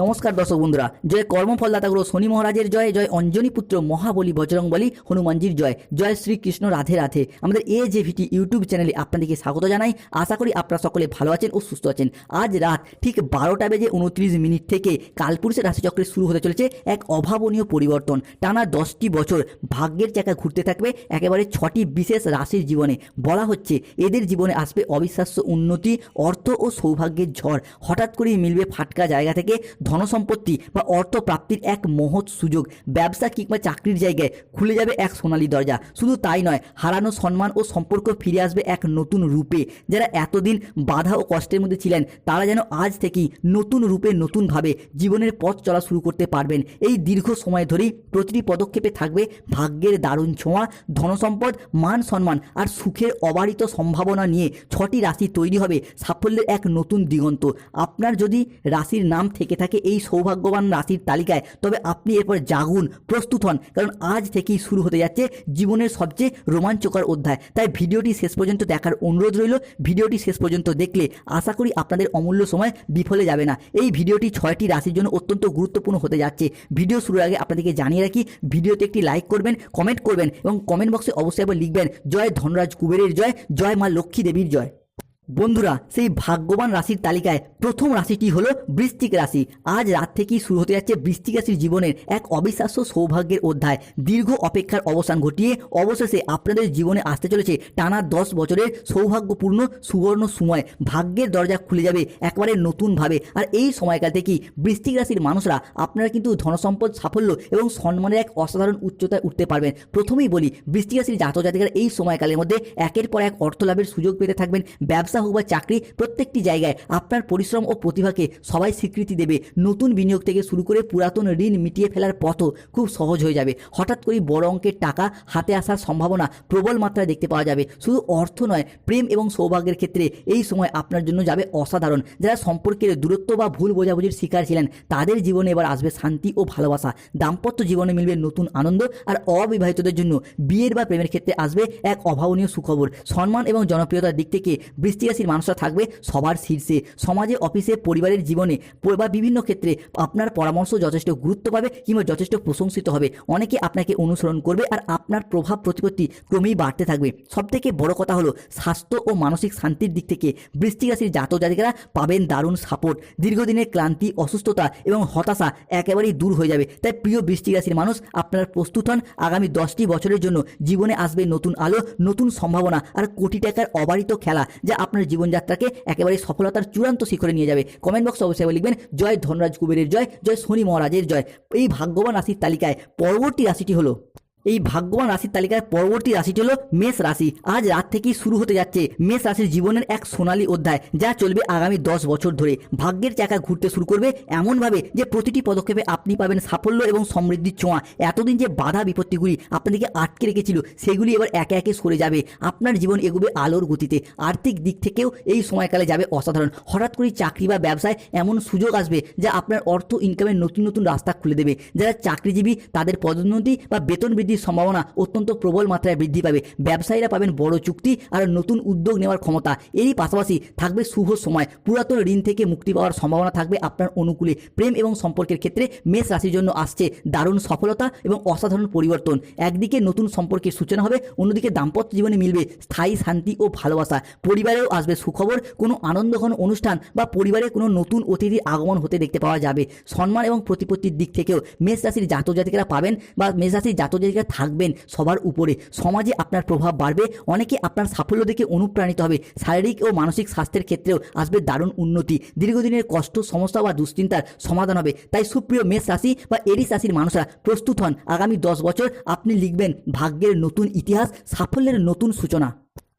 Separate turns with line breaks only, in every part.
নমস্কার দর্শক বন্ধুরা, জয় কর্মফলদাতাগুলো শনি মহারাজের জয় জয় অঞ্জনী পুত্র মহাবলী বজরংবলী হনুমানজির জয় জয় শ্রীকৃষ্ণ রাধে রাধে। আমাদের এ যে ভিটি ইউটিউব চ্যানেলে আপনাদেরকে স্বাগত জানাই। আশা করি আপনারা সকলে ভালো আছেন ও সুস্থ আছেন। আজ রাত ঠিক বারোটা বেজে উনত্রিশ মিনিট থেকে কালপুরুষের রাশিচক্রে শুরু হতে চলেছে এক অভাবনীয় পরিবর্তন। টানা দশটি বছর ভাগ্যের চাকা ঘুরতে থাকবে একেবারে ছটি বিশেষ রাশির জীবনে। বলা হচ্ছে এদের জীবনে আসবে অবিশ্বাস্য উন্নতি, অর্থ ও সৌভাগ্যের ঝড়। হঠাৎ করেই মিলবে ফাটকা জায়গা থেকে ধনসম্পত্তি বা অর্থ প্রাপ্তির এক মহৎ সুযোগ। ব্যবসা কিংবা চাকরির জায়গায় খুলে যাবে এক সোনালী দরজা। শুধু তাই নয়, হারানো সম্মান ও সম্পর্ক ফিরে আসবে এক নতুন রূপে। যারা এতদিন বাধা ও কষ্টের মধ্যে ছিলেন, তারা যেন আজ থেকেই নতুন রূপে নতুনভাবে জীবনের পথ চলা শুরু করতে পারবেন। এই দীর্ঘ সময় ধরেই প্রতিটি পদক্ষেপে থাকবে ভাগ্যের দারুণ ছোঁয়া, ধনসম্পদ, মান সম্মান আর সুখের অবারিত সম্ভাবনা নিয়ে ছটি রাশি তৈরি হবে সাফল্যের এক নতুন দিগন্ত। আপনার যদি রাশির নাম থেকে থাকে এই সৌভাগ্যবান রাশির তালিকায়। তবে আপনি এরপর জাগুন, প্রস্তুত হন, কারণ আজ থেকেই শুরু হতে যাচ্ছে জীবনের সবচেয়ে রোমাঞ্চকর অধ্যায়। তাই ভিডিওটি শেষ পর্যন্ত দেখার অনুরোধ রইল, ভিডিওটি শেষ পর্যন্ত দেখলে আশা করি আপনাদের অমূল্য সময় বিফলে যাবে না। এই ভিডিওটি ছয়টি রাশির জন্য অত্যন্ত গুরুত্বপূর্ণ হতে যাচ্ছে। ভিডিও শুরুর আগে আপনাদেরকে জানিয়ে রাখি, ভিডিওতে একটি লাইক করবেন, কমেন্ট করবেন এবং কমেন্ট বক্সে অবশ্যই আবার লিখবেন, জয় ধনরাজ কুবেরের জয় জয় মা লক্ষ্মী দেবীর জয়। বন্ধুরা, সেই ভাগ্যবান রাশির তালিকায় প্রথম রাশিটি হলো বৃশ্চিক রাশি। আজ রাত থেকেই শুরু হতে যাচ্ছে বৃশ্চিক রাশির জীবনের এক অবিশ্বাস্য সৌভাগ্যের অধ্যায়। দীর্ঘ অপেক্ষার অবসান ঘটিয়ে অবশেষে আপনাদের জীবনে আসতে চলেছে টানা দশ বছরের সৌভাগ্যপূর্ণ সুবর্ণ সময়। ভাগ্যের দরজা খুলে যাবে একবারে নতুনভাবে। আর এই সময়কাল থেকেই বৃশ্চিক রাশির মানুষরা আপনারা কিন্তু ধনসম্পদ, সাফল্য এবং সম্মানের এক অসাধারণ উচ্চতায় উঠতে পারবেন। প্রথমেই বলি, বৃশ্চিক রাশির জাতক জাতিকারা এই সময়কালের মধ্যে একের পর এক অর্থ লাভের সুযোগ পেতে থাকবেন। ব্যবসা হোক বা চাকরি প্রত্যেকটি জায়গায় আপনার পরিশ্রম ও প্রতিভাকে সবাই স্বীকৃতি দেবে। নতুন বিনিয়োগ থেকে শুরু করে পুরাতন ঋণ মিটিয়ে ফেলার পথও খুব সহজ হয়ে যাবে। হঠাৎ করেই বড় অঙ্কের টাকা হাতে আসার সম্ভাবনা প্রবল মাত্রায় দেখতে পাওয়া যাবে। শুধু অর্থ নয়, প্রেম এবং সৌভাগ্যের ক্ষেত্রে এই সময় আপনার জন্য যাবে অসাধারণ। যারা সম্পর্কের দূরত্ব বা ভুল বোঝাবুঝির শিকার ছিলেন, তাদের জীবনে এবার আসবে শান্তি ও ভালোবাসা। দাম্পত্য জীবনে মিলবে নতুন আনন্দ আর অবিবাহিতদের জন্য বিয়ের বা প্রেমের ক্ষেত্রে আসবে এক অভাবনীয় সুখবর। সম্মান এবং জনপ্রিয়তার দিক থেকে বৃষ্টি রাশির মানুষরা থাকবে সবার শীর্ষে। সমাজে, অফিসে, পরিবারের জীবনে বা বিভিন্ন ক্ষেত্রে আপনার পরামর্শ যথেষ্ট গুরুত্ব পাবে কিংবা যথেষ্ট প্রশংসিত হবে। অনেকে আপনাকে অনুসরণ করবে আর আপনার প্রভাব প্রতিপত্তি ক্রমেই বাড়তে থাকবে। সবথেকে বড় কথা হলো স্বাস্থ্য ও মানসিক শান্তির দিক থেকে বৃষ্টিক রাশির জাতক জাতিকারা পাবেন দারুণ সাপোর্ট। দীর্ঘদিনের ক্লান্তি, অসুস্থতা এবং হতাশা একেবারেই দূর হয়ে যাবে। তাই প্রিয় বৃষ্টিক রাশির মানুষ, আপনার প্রস্তুত হন। আগামী দশটি বছরের জন্য জীবনে আসবে নতুন আলো, নতুন সম্ভাবনা আর কোটি টাকার অবারিত খেলা যা আপনার জীবনযাত্রাকে একেবারে সফলতার চূড়ান্ত শিখরে নিয়ে যাবে। কমেন্ট বক্সে অবশ্যই লিখবেন, জয় ধনরাজ কুবেরের জয় জয় শনি মহারাজের জয়। এই ভাগ্যবান রাশির তালিকায় পরবর্তী রাশিটি হলো এই ভাগ্যবান রাশির তালিকায় পরবর্তী রাশিটি হলো মেষ রাশি। আজ রাত থেকেই শুরু হতে যাচ্ছে মেষ রাশির জীবনের এক সোনালী অধ্যায়, যা চলবে আগামী দশ বছর ধরে। ভাগ্যের চাকা ঘুরতে শুরু করবে এমনভাবে যে প্রতিটি পদক্ষেপে আপনি পাবেন সাফল্য এবং সমৃদ্ধির ছোঁয়া। এতদিন যে বাধা বিপত্তিগুলি আপনাদেরকে আটকে রেখেছিল, সেগুলি এবার একে একে সরে যাবে। আপনার জীবন এগোবে আলোর গতিতে। আর্থিক দিক থেকেও এই সময়কালে যাবে অসাধারণ। হঠাৎ করে চাকরি বা ব্যবসায় এমন সুযোগ আসবে, যা আপনার অর্থ ইনকামের নতুন নতুন রাস্তা খুলে দেবে। যারা চাকরিজীবী, তাদের পদোন্নতি বা বেতন বৃদ্ধির সম্ভাবনা অত্যন্ত প্রবল মাত্রায় বৃদ্ধি পাবে। ব্যবসায়ীরা পাবেন বড় চুক্তি আর নতুন উদ্যোগ নেওয়ার ক্ষমতা। এরই পাশাপাশি থাকবে শুভ সময়। পুরাতন ঋণ থেকে মুক্তি পাওয়ার সম্ভাবনা থাকবে আপনার অনুকূলে। প্রেম এবং সম্পর্কের ক্ষেত্রে মেষ রাশির জন্য আসছে দারুণ সফলতা এবং অসাধারণ পরিবর্তন। একদিকে নতুন সম্পর্কের সূচনা হবে, অন্যদিকে দাম্পত্য জীবনে মিলবে স্থায়ী শান্তি ও ভালোবাসা। পরিবারেও আসবে সুখবর, কোনো আনন্দঘন অনুষ্ঠান বা পরিবারে কোনো নতুন অতিথির আগমন হতে দেখতে পাওয়া যাবে। সম্মান এবং প্রতিপত্তির দিক থেকেও মেষ রাশির জাতক জাতিকারা পাবেন বা মেষ রাশির জাতক জাতিকারা থাকবেন সবার উপরে। সমাজে আপনার প্রভাব বাড়বে, অনেকে আপনার সাফল্য দেখে অনুপ্রাণিত হবে। শারীরিক ও মানসিক স্বাস্থ্যের ক্ষেত্রেও আসবে দারুণ উন্নতি। দীর্ঘদিনের কষ্ট, সমস্যা বা দুশ্চিন্তার সমাধান হবে। তাই সুপ্রিয় মেষ রাশি বা এরিস রাশির মানুষরা প্রস্তুত হন। আগামী দশ বছর আপনি লিখবেন ভাগ্যের নতুন ইতিহাস, সাফল্যের নতুন সূচনা।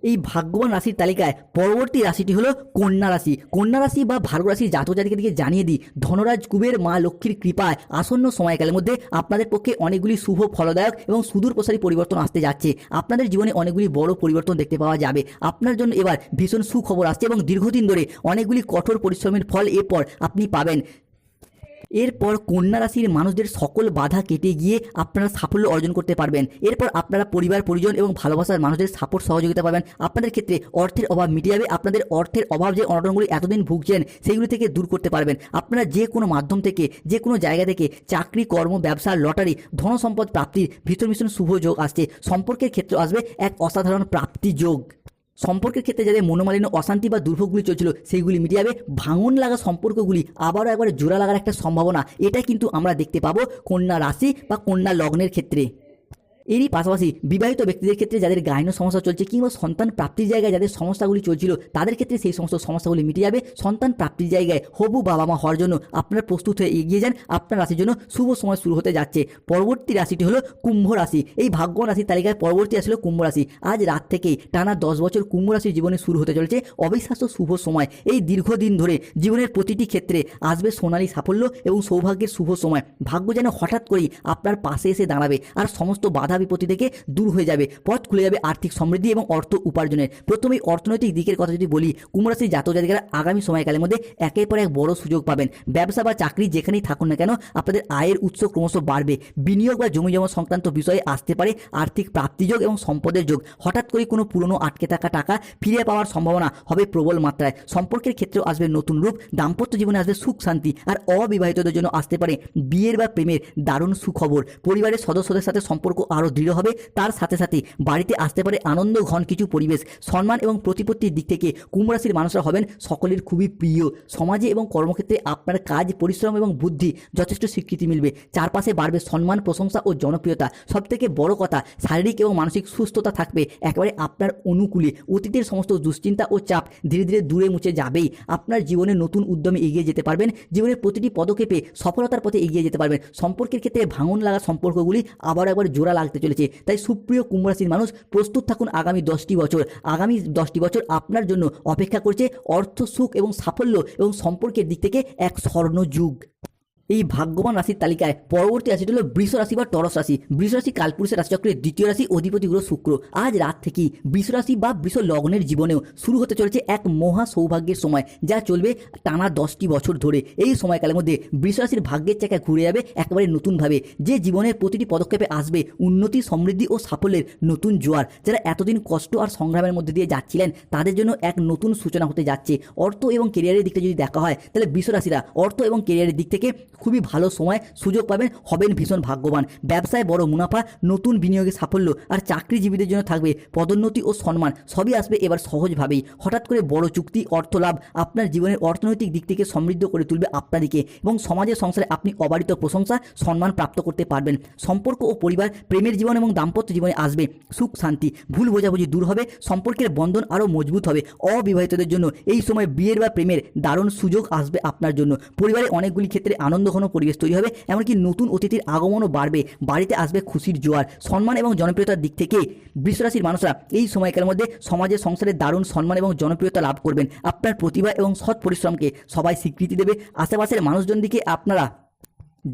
এই ভাগ্যবান রাশির তালিকায় পরবর্তী রাশিটি হলো কন্যা রাশি। কন্যা রাশি বা ভার্গ রাশির জাতক জাতিকাদেরকে জানিয়ে দিই, ধনরাজ, কুবের, মা লক্ষ্মীর কৃপায় আসন্ন সময়কালের মধ্যে আপনাদের পক্ষে অনেকগুলি শুভ, ফলদায়ক এবং সুদূর প্রসারী পরিবর্তন আসতে যাচ্ছে। আপনাদের জীবনে অনেকগুলি বড় পরিবর্তন দেখতে পাওয়া যাবে। আপনার জন্য এবার ভীষণ সুখবর আসছে এবং দীর্ঘদিন ধরে অনেকগুলি কঠোর পরিশ্রমের ফল এরপর আপনি পাবেন। এরপর কন্যা রাশির মানুষদের সকল বাধা কেটে গিয়ে আপনারা সাফল্য অর্জন করতে পারবেন। এরপর আপনারা পরিবার, পরিজন এবং ভালোবাসার মানুষদের সাপোর্ট সহযোগিতা পাবেন আপনাদের ক্ষেত্রে অর্থের অভাব মিটে যাবে। আপনাদের অর্থের অভাব যে অনটনগুলি এতদিন ভুগছেন সেইগুলি থেকে দূর করতে পারবেন। আপনারা যে কোনো মাধ্যম থেকে, যে কোনো জায়গা থেকে চাকরি, কর্ম, ব্যবসা, লটারি, ধন সম্পদ প্রাপ্তির ভিতর মিশন শুভ যোগ আসছে। সম্পর্কের ক্ষেত্রে আসবে এক অসাধারণ প্রাপ্তি যোগ। সম্পর্কের ক্ষেত্রে যাদের মনোমালিন্য, অশান্তি বা দুর্ভোগগুলি চলছিল, সেইগুলি মিটে যাবে ভাঙন লাগা সম্পর্কগুলি আবারও একবারে জোড়া লাগার একটা সম্ভাবনা। এটা কিন্তু আমরা দেখতে পাবো কন্যা রাশি বা কন্যা লগ্নের ক্ষেত্রে। এরই পাশাপাশি বিবাহিত ব্যক্তিদের ক্ষেত্রে যাদের গাইন সমস্যা চলছে কিংবা সন্তান প্রাপ্তির জায়গায় যাদের সমস্যাগুলি চলছিল, তাদের ক্ষেত্রে সেই সমস্ত সমস্যাগুলি মিটে যাবে। সন্তান প্রাপ্তির জায়গায় হবু বাবা মা হওয়ার জন্য আপনার প্রস্তুত হয়ে এগিয়ে যান। আপনার রাশির জন্য শুভ সময় শুরু হতে যাচ্ছে। পরবর্তী রাশিটি হলো কুম্ভ রাশি। এই ভাগ্য রাশির তালিকায় পরবর্তী রাশি হলো কুম্ভ রাশি। আজ রাত থেকেই টানা দশ বছর কুম্ভ রাশির জীবনে শুরু হতে চলেছে অবিশ্বাস্য শুভ সময়। এই দীর্ঘদিন ধরে জীবনের প্রতিটি ক্ষেত্রে আসবে সোনালী সাফল্য এবং সৌভাগ্যের শুভ সময়। ভাগ্য যেন হঠাৎ করেই আপনার পাশে এসে দাঁড়াবে। আর সমস্ত বাধা বিপত্তি থেকে দূর হয়ে যাবে, পথ খুলে যাবে আর্থিক সমৃদ্ধি এবং অর্থ উপার্জনের। প্রথমেই অর্থনৈতিক দিকের কথা যদি বলি কুমরাশির জাতক জাতিকারা আগামী সময়কালের মধ্যে একের পর এক বড় সুযোগ পাবেন। ব্যবসা বা চাকরি যেখানেই থাকুন না কেন, আপনাদের আয়ের উৎস ক্রমশ বাড়বে। বিনিয়োগ বা জমি জমা সংক্রান্ত বিষয়ে আসতে পারে আর্থিক প্রাপ্তিযোগ এবং সম্পদের যোগ। হঠাৎ করে কোনো পুরনো আটকে থাকা টাকা ফিরে পাওয়ার সম্ভাবনা হবে প্রবল মাত্রায়। সম্পর্কের ক্ষেত্রেও আসবে নতুন রূপ, দাম্পত্য জীবনে আসবে সুখ, শান্তি আর অবিবাহিতদের জন্য আসতে পারে বিয়ের বা প্রেমের দারুণ সুখবর। পরিবারের সদস্যদের সাথে সম্পর্ক আরও দৃঢ় হবে। তার সাথে সাথে বাড়িতে আসতে পারে আনন্দ, ঘন কিছু পরিবেশ, সম্মান এবং প্রতিপত্তির দিক থেকে কুম্ভ রাশির মানুষরা হবেন সকলের খুবই প্রিয়। সমাজে এবং কর্মক্ষেত্রে আপনার কাজ, পরিশ্রম এবং বুদ্ধি যথেষ্ট স্বীকৃতি মিলবে। চারপাশে বাড়বে সম্মান, প্রশংসা ও জনপ্রিয়তা। সবথেকে বড় কথা, শারীরিক এবং মানসিক সুস্থতা থাকবে। একেবারে আপনার অনুকূলে। অতীতের সমস্ত দুশ্চিন্তা ও চাপ ধীরে ধীরে দূরে মুছে যাবেই। আপনার জীবনে নতুন উদ্যমে এগিয়ে যেতে পারবেন। জীবনের প্রতিটি পদক্ষেপে সফলতার পথে এগিয়ে যেতে পারবেন। সম্পর্কের ক্ষেত্রে ভাঙন লাগা সম্পর্কগুলি আবার একবার জোড়া লাগতে চলেছে। তাই সুপ্রিয় কুম্ভ রাশির মানুষ, প্রস্তুত থাকুন আগামী দশটি বছর। আগামী দশটি বছর আপনার জন্য অপেক্ষা করছে অর্থ, সুখ এবং সাফল্য এবং সম্পর্কের দিক থেকে এক স্বর্ণ যুগ এই ভাগ্যবান রাশির তালিকায় পরবর্তী রাশিটি হলো বৃষ রাশি বা টরস রাশি। বৃষ রাশি কালপুরুষের রাশিচক্রের দ্বিতীয় রাশি অধিপতি গ্রহ শুক্র। আজ রাত থেকেই বৃষ রাশি বা বৃষ লগ্নের জীবনেও শুরু হতে চলেছে এক মহা সৌভাগ্যের সময়, যা চলবে টানা দশটি বছর ধরে। এই সময়কালের মধ্যে বৃষ রাশির ভাগ্যের চাকা ঘুরে যাবে একেবারে নতুনভাবে, যে জীবনের প্রতিটি পদক্ষেপে আসবে উন্নতি, সমৃদ্ধি ও সাফল্যের নতুন জোয়ার। যারা এতদিন কষ্ট আর সংগ্রামের মধ্যে দিয়ে যাচ্ছিলেন, তাদের জন্য এক নতুন সূচনা হতে যাচ্ছে। অর্থ এবং কেরিয়ারের দিকটা যদি দেখা হয়, তাহলে বৃষ রাশিরা অর্থ এবং কেরিয়ারের দিক থেকে খুবই ভালো সময় সুযোগ পাবেন, হবেন ভীষণ ভাগ্যবান। ব্যবসায় বড় মুনাফা, নতুন বিনিয়োগে সাফল্য আর চাকরিজীবীদের জন্য থাকবে পদোন্নতি ও সম্মান, সবই আসবে এবার সহজভাবেই। হঠাৎ করে বড় চুক্তি, অর্থ লাভ আপনার জীবনের অর্থনৈতিক দিক থেকে সমৃদ্ধ করে তুলবে আপনাদিকে এবং সমাজের সংসারে আপনি অবারিত প্রশংসা, সম্মান প্রাপ্ত করতে পারবেন। সম্পর্ক ও পরিবার, প্রেমের জীবন এবং দাম্পত্য জীবনে আসবে। সুখ, শান্তি, ভুল বোঝাবুঝি দূর হবে, সম্পর্কের বন্ধন আরও মজবুত হবে। অবিবাহিতদের জন্য এই সময় বিয়ের বা প্রেমের দারুণ সুযোগ আসবে আপনার জন্য। পরিবারে অনেকগুলি ক্ষেত্রে আনন্দঘন পরিবেশ তৈরি হবে, এমনকি নতুন অতিথির আগমনও বাড়বে। বাড়িতে আসবে খুশির জোয়ার, সম্মান এবং জনপ্রিয়তার দিক থেকে। বৃষরাশির মানুষরা এই সময়কালের মধ্যে সমাজের সংসারে দারুণ সম্মান এবং জনপ্রিয়তা লাভ করবেন। আপনার প্রতিভা এবং সৎ পরিশ্রমকে সবাই স্বীকৃতি দেবে। আশেপাশের মানুষজন দিকে আপনারা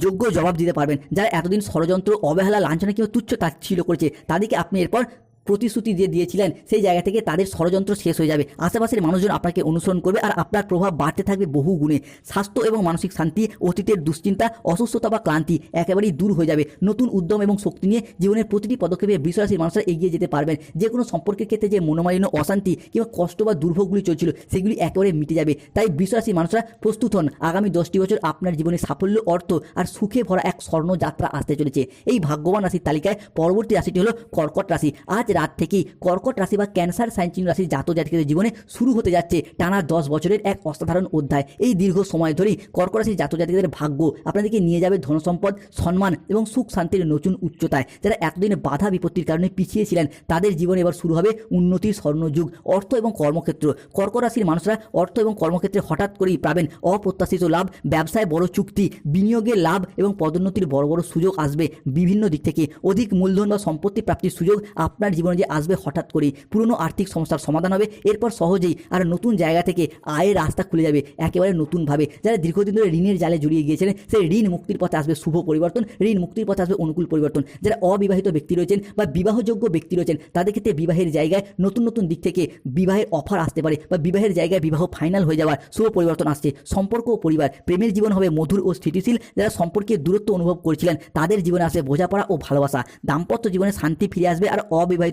যোগ্য জবাব দিতে পারবেন। যারা এতদিন ষড়যন্ত্র, অবহেলা লাঞ্ছনা কিংবা তুচ্ছ তাচ্ছিল্য করেছে, তাদেরকে আপনি এরপর প্রতিশ্রুতি দিয়ে দিয়েছিলেন, সেই জায়গা থেকে তাদের ষড়যন্ত্র শেষ হয়ে যাবে। আশেপাশের মানুষজন আপনাকে অনুসরণ করবে আর আপনার প্রভাব বাড়তে থাকবে বহু গুণে। স্বাস্থ্য এবং মানসিক শান্তি, অতীতের দুশ্চিন্তা, অসুস্থতা বা ক্লান্তি একেবারেই দূর হয়ে যাবে। নতুন উদ্যম এবং শক্তি নিয়ে জীবনের প্রতিটি পদক্ষেপে বিশ্বাসী মানুষরা এগিয়ে যেতে পারবেন। যে কোনো সম্পর্কের ক্ষেত্রে যে মনোমালিন্য, অশান্তি কিংবা কষ্ট বা দুর্ভোগগুলি চলছিল, সেগুলি একেবারে মিটে যাবে। তাই বিশ্বাসী মানুষরা প্রস্তুত হন। আগামী দশটি বছর আপনার জীবনে সাফল্য, অর্থ আর সুখে ভরা এক স্বর্ণযাত্রা আসতে চলেছে। এই ভাগ্যবান রাশির তালিকায় পরবর্তী রাশিটি হলো কর্কট রাশি। আজ রাত থেকেই কর্কট রাশি বা ক্যান্সার সাইন চিহ্ন রাশির জাত জাতিকাদের জীবনে শুরু হতে যাচ্ছে টানা দশ বছরের এক অসাধারণ অধ্যায়। এই দীর্ঘ সময় ধরেই কর্কট রাশির জাত জাতিকাদের ভাগ্য আপনাদেরকে নিয়ে যাবে ধনসম্পদ সম্মান এবং সুখ শান্তির নতুন উচ্চতায়। যারা এতদিন বাধা বিপত্তির কারণে পিছিয়ে ছিলেন, তাদের জীবনে এবার শুরু হবে উন্নতির স্বর্ণযুগ, অর্থ এবং কর্মক্ষেত্র। কর্কট রাশির মানুষরা অর্থ এবং কর্মক্ষেত্রে হঠাৎ করেই পাবেন অপ্রত্যাশিত লাভ, ব্যবসায় বড় চুক্তি বিনিয়োগের লাভ এবং পদোন্নতির বড় বড় সুযোগ আসবে বিভিন্ন দিক থেকে। অধিক মূলধন বা সম্পত্তি প্রাপ্তির সুযোগ আপনার জীবনে জীবনে যে আসবে হঠাৎ করে পুরনো আর্থিক সমস্যার সমাধান হবে, এরপর সহজেই আর নতুন জায়গা থেকে আয়ের রাস্তা খুলে যাবে একেবারে নতুনভাবে। যারা দীর্ঘদিন ধরে ঋণের জালে জড়িয়ে গিয়েছিলেন সেই ঋণ মুক্তির পথে আসবে শুভ পরিবর্তন, ঋণ মুক্তির পথে আসবে অনুকূল পরিবর্তন। যারা অবিবাহিত ব্যক্তি রয়েছেন বা বিবাহযোগ্য ব্যক্তি রয়েছেন, তাদের ক্ষেত্রে বিবাহের জায়গায় নতুন নতুন দিক থেকে বিবাহের অফার আসতে পারে বা বিবাহের জায়গায় বিবাহ ফাইনাল হয়ে যাওয়ার শুভ পরিবর্তন আসছে। সম্পর্ক ও পরিবার, প্রেমের জীবন হবে মধুর ও স্থিতিশীল। যারা সম্পর্কে দূরত্ব অনুভব করেছিলেন, তাদের জীবনে আসবে বোঝাপড়া ও ভালোবাসা। দাম্পত্য জীবনে শান্তি ফিরে আসবে আর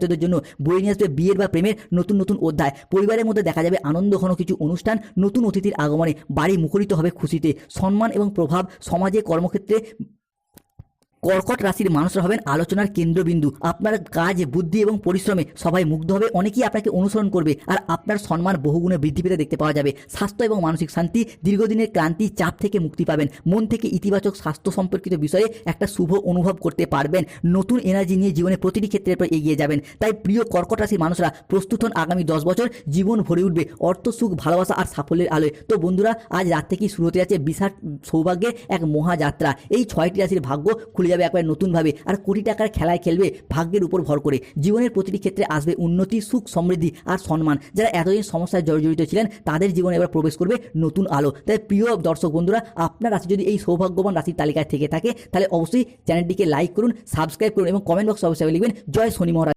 অবিবাহিতদের জন্য বয়ে নিয়ে আসবে বিয়ের বা প্রেমের নতুন নতুন অধ্যায়। পরিবারের মধ্যে দেখা যাবে আনন্দ, ঘন কিছু অনুষ্ঠান, নতুন অতিথির আগমনে বাড়ি মুখরিত হবে খুশিতে। সম্মান এবং প্রভাব সমাজে কর্মক্ষেত্রে কর্কট রাশির মানুষরা হবেন আলোচনার কেন্দ্রবিন্দু। আপনার কাজ, বুদ্ধি এবং পরিশ্রমে সবাই মুগ্ধ হবে, অনেকেই আপনাকে অনুসরণ করবে আর আপনার সম্মান বহুগুণে বৃদ্ধি পেতে দেখতে পাওয়া যাবে। স্বাস্থ্য এবং মানসিক শান্তি, দীর্ঘদিনের ক্লান্তি, চাপ থেকে মুক্তি পাবেন। মন থেকে ইতিবাচক স্বাস্থ্য সম্পর্কিত বিষয়ে একটা শুভ অনুভব করতে পারবেন। নতুন এনার্জি নিয়ে জীবনে প্রতিটি ক্ষেত্রে এগিয়ে যাবেন। তাই প্রিয় কর্কট রাশির মানুষরা প্রস্তুত হন আগামী দশ বছর জীবন ভরে উঠবে। অর্থ, সুখ, ভালোবাসা আর সাফল্যের আলোয়। তো বন্ধুরা, আজ রাত থেকেই শুরু হতে যাচ্ছে বিশাল সৌভাগ্যের এক মহাযাত্রা। এই ছয়টি রাশির ভাগ্য খুলে যাবে একবার নতুনভাবে। আর কোটি টাকার খেলায় খেলবে ভাগ্যের উপর ভর করে। জীবনের প্রতিটি ক্ষেত্রে আসবে উন্নতি, সুখ, সমৃদ্ধি আর সম্মান। যারা এতদিন সমস্যায় জর্জরিত ছিলেন, তাদের জীবনে এবার প্রবেশ করবে নতুন আলো। তাই প্রিয় দর্শক বন্ধুরা, আপনার রাশি যদি এই সৌভাগ্যবান রাশির তালিকায় থেকে থাকে, তাহলে অবশ্যই চ্যানেলটিকে লাইক করুন সাবস্ক্রাইব করুন এবং কমেন্ট বক্সে অবশ্যই লিখবেন, জয় শনি মহারাজ।